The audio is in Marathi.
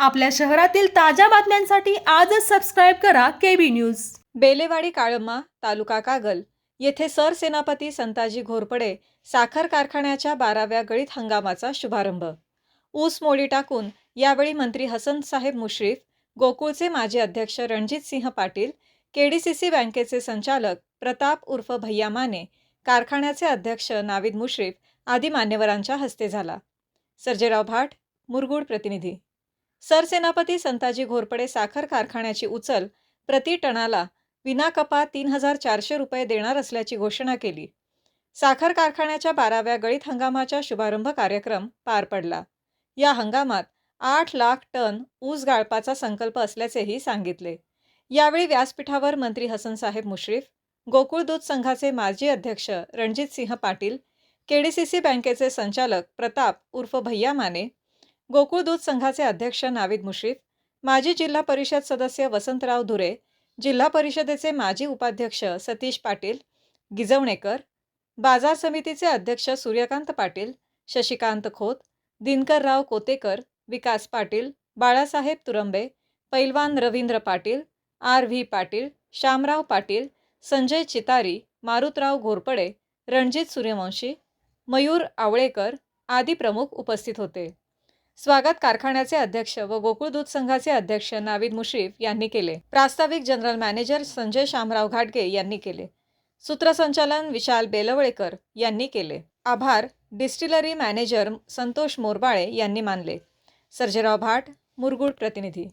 आपल्या शहरातील ताज्या बातम्यांसाठी आजच सबस्क्राईब करा केबी न्यूज बेलेवाडी काळम्मा तालुका कागल येथे सरसेनापती संताजी घोरपडे साखर कारखान्याच्या बाराव्या गळीत हंगामाचा शुभारंभ. ऊस मोडी टाकून यावेळी मंत्री हसन साहेब मुश्रीफ गोकुळचे माजी अध्यक्ष रणजित सिंह पाटील केडीसीसी बँकेचे संचालक प्रताप उर्फ भैया माने कारखान्याचे अध्यक्ष नाविद मुश्रीफ आदी मान्यवरांच्या हस्ते झाला. सर्जेराव भाट मुरगुड प्रतिनिधी. सरसेनापती संताजी घोरपडे साखर कारखान्याची उचल प्रति टनाला विनाकपा तीन हजार चारशे रुपये देणार असल्याची घोषणा केली. साखर कारखान्याच्या बाराव्या गळीत हंगामाचा शुभारंभ कार्यक्रम पार पडला. या हंगामात आठ लाख टन ऊस गाळपाचा संकल्प असल्याचेही सांगितले. यावेळी व्यासपीठावर मंत्री हसन साहेब मुश्रीफ गोकुळ दूध संघाचे माजी अध्यक्ष रणजित सिंह पाटील केडीसीसी बँकेचे संचालक प्रताप उर्फ भैया माने गोकुळ दूध संघाचे अध्यक्ष नाविद मुश्रीफ माजी जिल्हा परिषद सदस्य वसंतराव धुरे जिल्हा परिषदेचे माजी उपाध्यक्ष सतीश पाटील गिजवणेकर बाजार समितीचे अध्यक्ष सूर्यकांत पाटील शशिकांत खोत दिनकरराव कोतेकर विकास पाटील बाळासाहेब तुरंबे पैलवान रवींद्र पाटील आर व्ही पाटील श्यामराव पाटील संजय चितारी मारुतराव घोरपडे रणजित सूर्यवंशी मयूर आवळेकर आदी प्रमुख उपस्थित होते. स्वागत कारखान्याचे अध्यक्ष व गोकुळ दूध संघाचे अध्यक्ष नाविद मुश्रीफ यांनी केले. प्रास्ताविक जनरल मॅनेजर संजय शामराव घाटगे यांनी केले. सूत्रसंचालन विशाल बेलवळेकर यांनी केले. आभार डिस्टिलरी मॅनेजर संतोष मोरबाळे यांनी मानले. सर्जेराव भाट मुरगुड प्रतिनिधी.